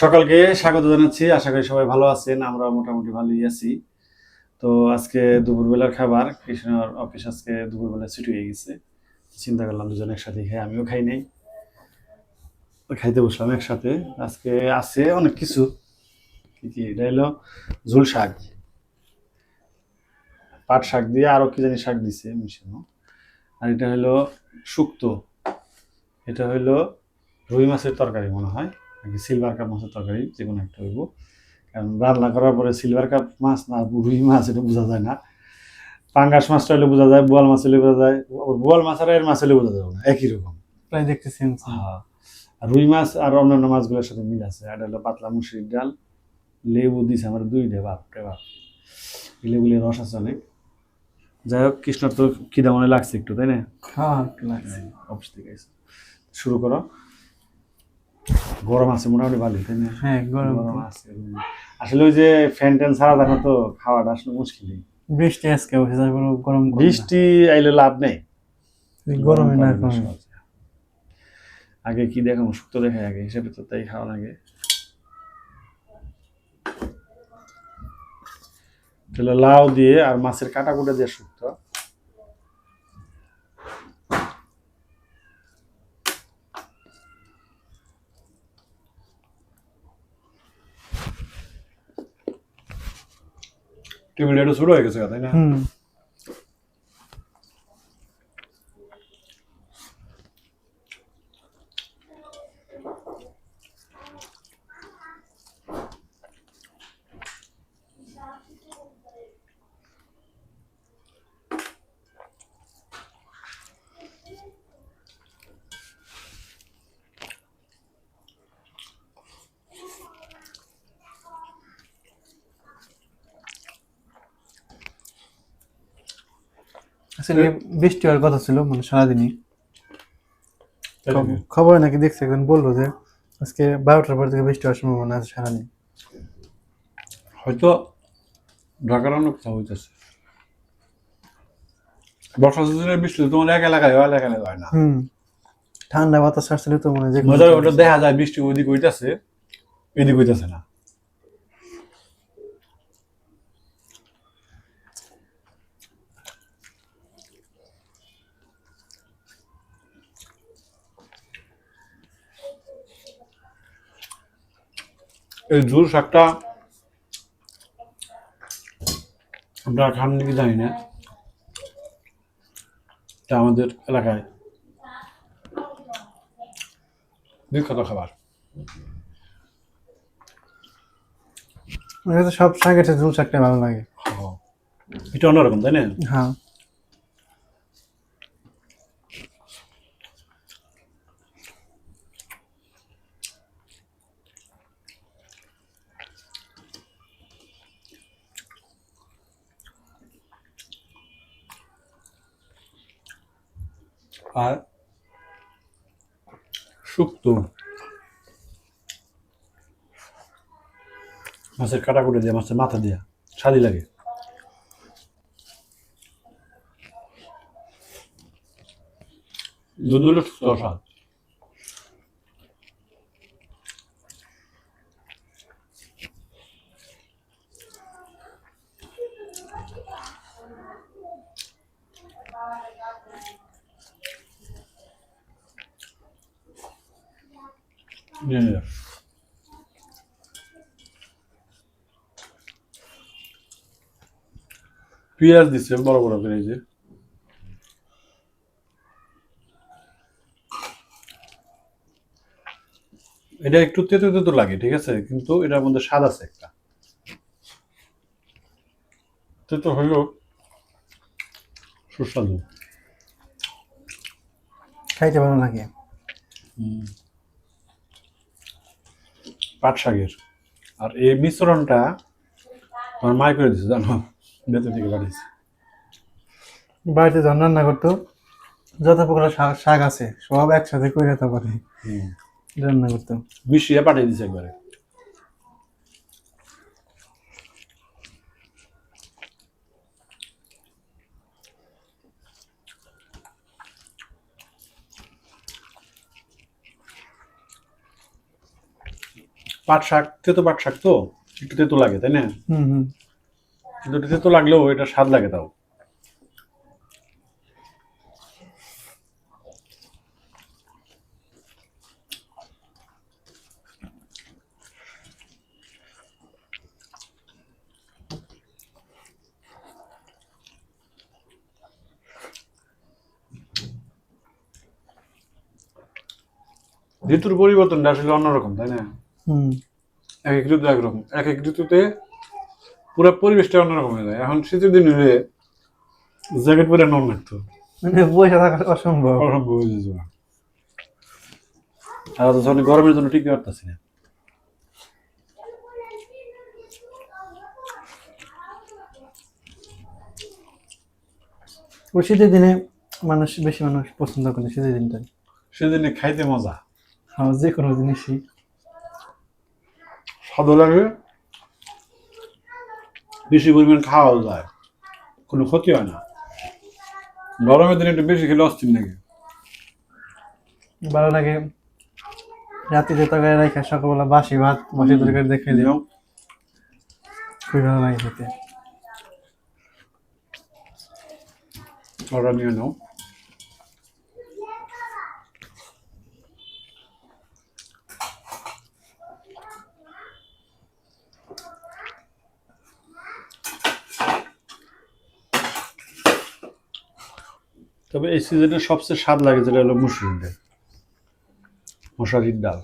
সকালকে স্বাগত জানাচ্ছি। আশা করি সবাই ভালো আছেন আমরা মোটামুটি ভালোই আছি। তো আজকে দুপুরবেলার খাবার কৃষ্ণর অফিস আজকে দুপুরবেলা ছুটি হয়ে গেছে। চিন্তা করলাম দুজন একসাথে খাই আমিও খাই নাই। খাইতে বসলাম একসাথে। আজকে আছে অনেক কিছু। কি কি? এটা হলো ঝুল শাক। পাট শাক দিয়ে আরও কি জানি শাক দিছে মিশানো। আর এটা হলো শুক্তো। এটা হলো রুই মাছের তরকারি মনে হয়। নাকি সিলভার কাপ মাছের তরকারি যে কোনো একটা হইব। কারণ রান্না করার পরে সিলভার কাপ মাছ না রুই মাছ এটা বোঝা যায় না। পাঙ্গাস মাছটা হলে বোঝা যায় বোয়াল মাছ হলে বোঝা যায় বোয়াল মাছ আর এর মাছ হলে বোঝা যাবে না একই রকম। প্রায় দেখতে সেম হ্যাঁ। আর রুই মাছ আর অন্যান্য মাছগুলোর সাথে মিল আছে। এটা হলো পাতলা মুসুরির ডাল লেবু দিছে আমার দুইটা বাপ রে বাপ। এই লেবুলের রস আছে অনেক। যাই হোক কৃষ্ণর তো খিদা মনে লাগছে একটু তাই না? হ্যাঁ লাগছে। অফিস থেকে শুরু করো। গরম আছে মোটামুটি ভালোই তাই না? হ্যাঁ গরম গরম আছে আসলে ওই যে ফ্যান ট্যান ছাড়া থাকা তো খাওয়াটা আসলে মুশকিলই বৃষ্টি আজকে হয়েছে গরম বৃষ্টি আইলে লাভ নেই। গরমে না আগে কি দেখাবো শুক্তো দেখাই আগে হিসেবে তো তাই খাওয়া লাগে তাহলে লাউ দিয়ে আর মাছের কাটা কুটা দিয়ে শুক্তো টেবিলটা একটু ছোট হয়ে গেছে আসলে বৃষ্টি হওয়ার কথা ছিল মানে সারাদিনই। নাকি? খবরে নাকি দেখছি একজন বলল যে আজকে বারোটার পর থেকে বৃষ্টি হওয়ার সম্ভাবনা আছে সারাদিন। হয়তো ঢাকার অন্য কোথাও হইতেছে। বর্ষা সিজনের বৃষ্টি তোমার এক এলাকায় হয় এক এলাকায় হয় না। ঠান্ডা বাতাস আসলে তো মনে হয় মজার ওটা দেখা যায় বৃষ্টি ওইদিক হইতেছে এদিক হইতেছে না। এই ঝুল শাকটা আপনারা খান নাকি জানি না। এটা আমাদের এলাকায় বিখ্যাত খাবার। আমার সব শাকের চেয়ে ঝুল শাকটা ভালো লাগে। এটা অন্যরকম তাই না? হ্যাঁ। আর শুক্তো মাছের কাটা কুটে দিয়ে মাছের মাথা দিয়া স্বাদি লাগে। দুধ স্বাদ নিয়ে নিলাম পেঁয়াজ দিচ্ছে বড় বড় করে এই যে এটা একটু তেতো তেতো লাগে ঠিক আছে? কিন্তু এটার মধ্যে স্বাদ আছে একটা। তেতো হইলেও সুস্বাদু। খাইতে ভালো লাগে। পাট শাকের। আর এই মিশ্রণটা আমার মায় করে দিচ্ছে জানো? ভেতর থেকে পাঠিয়েছে। বাড়িতে যখন রান্না করতো যত প্রকার শাক আছে সব একসাথে করে তারপরে রান্না করতো। মিশিয়ে পাঠিয়ে দিচ্ছে একবারে। পাট শাক তেতো পাট শাক তো? একটু তেতো লাগে তাই না? হুম হুম। কিন্তু তেতো লাগলেও এটা স্বাদ লাগে তাও। ঋতুর পরিবর্তনটা আসলে অন্যরকম তাই না? এক এক ঋতু একরকম এক এক ঋতুতে পুরো পরিবেশটা অন্যরকম হয়ে যায়। এখন শীতের দিন হলে জ্যাকেট পরে নন লাগতো। মানে বসে থাকা অসম্ভব। অসম্ভব হয়ে যেত। আর তো তখন গরমের জন্য টিকতে পারতেছি না। ওই শীতের দিনে মানুষ বেশি মানুষ পছন্দ করে শীতের দিনটা। সেদিনে খাইতে মজা। আর যে কোনো জিনিসই। স্বাদও লাগে বেশি পরিমাণ খাওয়াও যায়। কোনো ক্ষতি হয় না। গরমের দিনে একটু বেশি খেলে অস্থির নাকি ভালো লাগে রাত্রিতে তরকারি রাখা সকালবেলা বাসি ভাত বাসি তরকারি দেখে দিও খুবই ভালো লাগে খেতে। ওরা নিয়ে নাও। তবে এই সিজনে সবচেয়ে স্বাদ লাগে যেটা হলো মুসুরির ডাল। মশারির ডাল।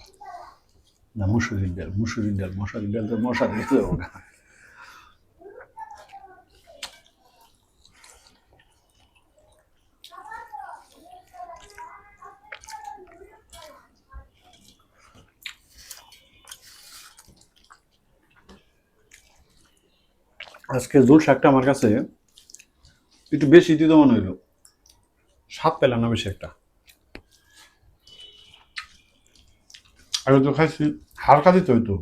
না, মুসুরির ডাল মুসুরির ডাল, মশারির ডাল তো মশা দিতে যাব না। আজকে জোল শাকটা আমার কাছে একটু বেশি দিত মনে হইল। স্বাদ পেলাম না বেশি একটা। আগে তো খাইছি হালকা দিতে হইতো।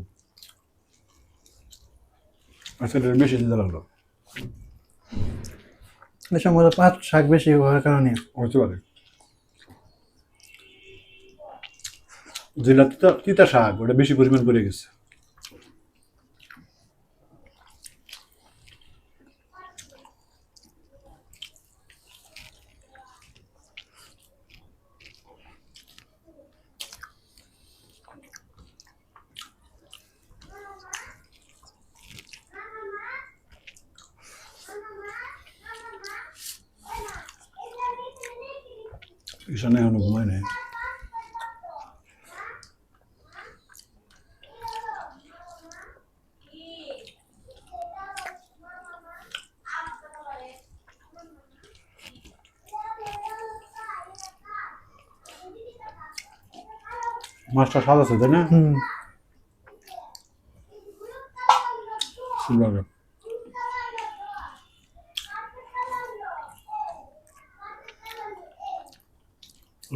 আচ্ছা বেশি দিতে লাগল। সময় পাঁচ শাক বেশি হওয়ার কারণে। হতে পারে। যেটা তিতা তিতা শাক ওটা বেশি পরিমাণ পড়ে গেছে। ঈশানে এখনও ঘুমায় নাই মাছটা স্বাদ আছে তাই না হুম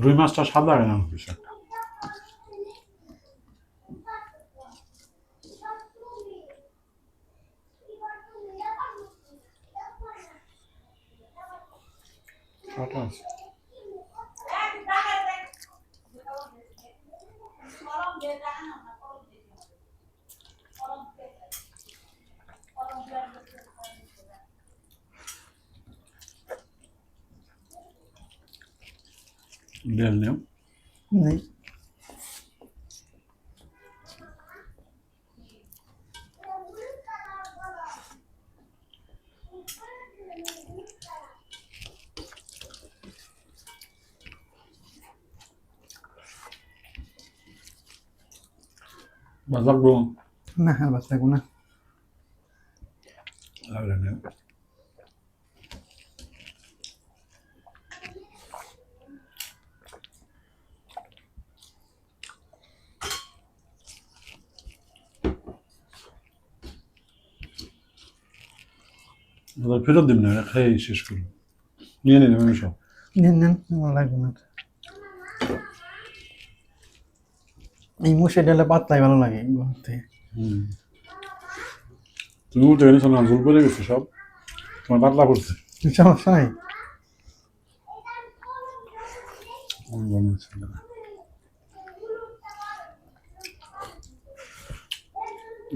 লাগে। রুই মাছটা স্বাদ লাগে না আমার বেশি একটা। কাঁটা আছে। ডেল নেও নেই বাজার গো না আর বাদ থাকব না লাগলে নেও এবার ফেরত দিন না খেয়ে শেষ করুন নিয়ে নিলাম আমি সব নেন নেন আমার লাগবে না এই মুসে ডালে পাতলাই ভালো লাগে। তুমি উঠে গেছো না জোর করে গেছে সব তোমার পাতলা করছে সমস্যা নাই।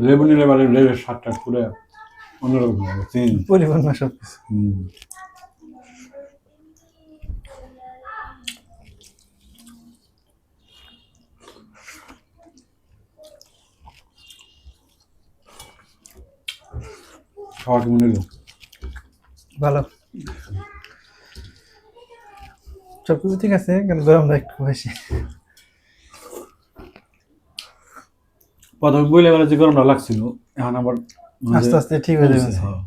লেবু নিলে মানে লেবুর স্বাদটা পুরো অন্যরকম লাগে চেঞ্জ পরিপূর্ণ সব কিছু খাওয়া কেমন এলো ভালো। সব কিছু ঠিক আছে কিন্তু গরমটা একটু বেশি। প্রথমে বইলে গেলে যে গরমটা লাগছিল এখন আবার আস্তে আস্তে ঠিক হয়ে যাবে। হ্যাঁ।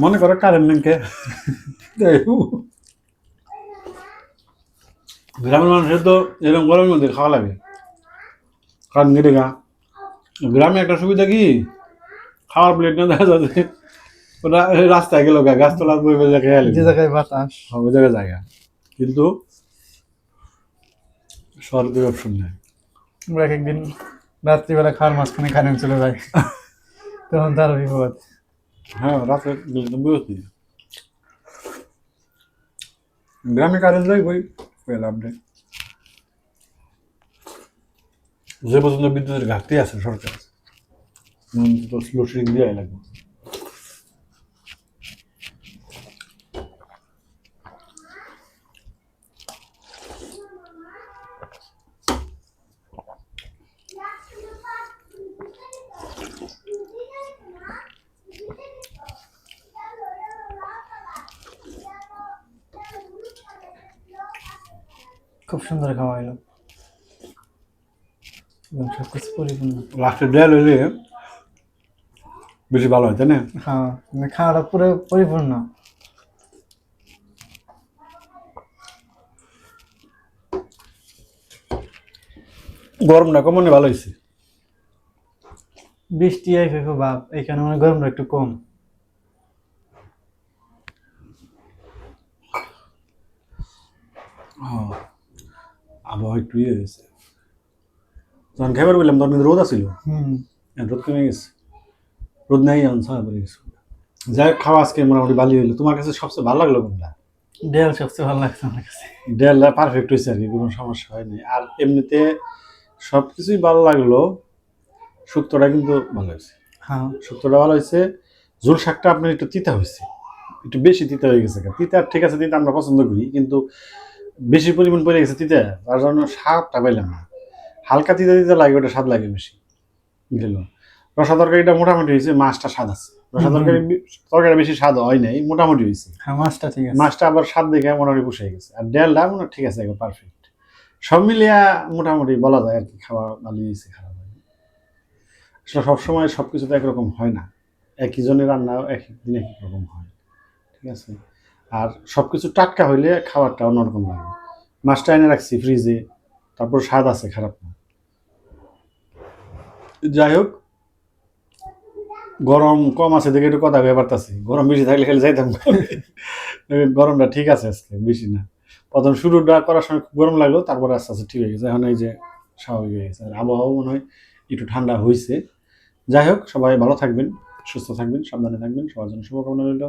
মনে করো কারেন্ট ব্যাংকে গ্রামের মানুষের তো এরকম গরমের মধ্যে খাওয়া লাগে। কারণ কেটে গা? গ্রামে একটা সুবিধা কি? খাওয়ার প্লেট না দেখা যাচ্ছে। ওটা রাস্তায় গেল গা গাছতলা বই বই খেয়ে যে জায়গায় বাতাস। ওই জায়গায় জায়গা। কিন্তু সরকারি অপশন নেই। আমরা এক একদিন রাত্রিবেলা খাওয়ার মাঝখানে কারেন্ট চলে যায় তখন তার বিপদ। হ্যাঁ রাত্রে গেলে তো বুঝতি গ্রামে কারেন্ট যাই বই পেলাম রে যে পর্যন্ত বিদ্যুতের ঘাটতি আছে সরকার লোডশেডিং স্লো শেডিং লাগবে। খুব সুন্দর খাওয়া হলো এবং সব কিছু পরিপূর্ণ। লাস্টে দেয়াল হইলে বেশি ভালো হয় তাই না? হ্যাঁ মানে খাওয়াটা পুরো পরিপূর্ণ। গরমটা কমনে ভালো হয়েছে বৃষ্টি আইফে খুব ভাব এখানে মানে গরমটা একটু কম হ্যাঁ ইয়ে হয়েছে যখন বললাম তখন কিন্তু রোদ আছিল। হুম। রোদ কমে গেছে। রোদ নাই এখন ছায়া পড়ে গেছে। যাই হোক, খাওয়া আজকে মোটামুটি হলো তোমার কাছে সবচেয়ে ভালো লাগল কোনটা? দেয়াল সবচেয়ে ভালো লাগছে আমার কাছে। ডেলটা পারফেক্ট হয়েছে আর কি কোনো সমস্যা হয়নি। আর এমনিতে সব কিছুই ভালো লাগল। শুক্তোটা কিন্তু ভালো হয়েছে হ্যাঁ। শুক্তোটা ভালো হয়েছে ঝোল শাকটা আপনার একটু তিতা হয়েছে একটু বেশি তিতা হয়ে গেছে। তিতা ঠিক আছে তিতা আমরা পছন্দ করি। কিন্তু বেশি পরিমাণ পড়ে গেছে তিতা তার জন্য স্বাদটা পাইলাম না। হালকা তিতা তিতা লাগে ওটা স্বাদ লাগে বেশি গেল রসা তরকারিটা মোটামুটি হয়েছে মাছটা স্বাদ আছে। রসা তরকারি তরকারি বেশি স্বাদ হয় নাই মোটামুটি হয়েছে। হ্যাঁ মাছটা ঠিক আছে। মাছটা আবার স্বাদ দেখে মোটামুটি পুষে গেছে। আর ডালটা মনে ঠিক আছে একবার পারফেক্ট সব মিলিয়া মোটামুটি বলা যায় আর কি খাওয়া ভালো হয়েছে খারাপ হয়নি আসলে সবসময় সব কিছু তো একরকম হয় না। একই জনের রান্না এক এক দিন এক এক রকম হয়। ঠিক আছে? আর সব কিছু টাটকা হইলে খাবারটা অন্যরকম লাগে। মাছটা এনে রাখছি ফ্রিজে তারপর স্বাদ আছে, খারাপ না। যাই হোক, গরম কম আছে দেখে একটু কথা কয়ে পারতাছি গরম বেশি থাকলে খালি যাইতাম। গরমটা ঠিক আছে আজকে, বেশি না। প্রথম শুরুটা করার সময় খুব গরম লাগল, তারপরে আস্তে আস্তে ঠিক হয়ে গেছে। এখন এই যে স্বাভাবিক হয়ে গেছে। আর আবহাওয়াও মনে হয় একটু ঠান্ডা হয়েছে যাই হোক, সবাই ভালো থাকবেন, সুস্থ থাকবেন, সাবধানে থাকবেন। সবার জন্য শুভকামনা রইল।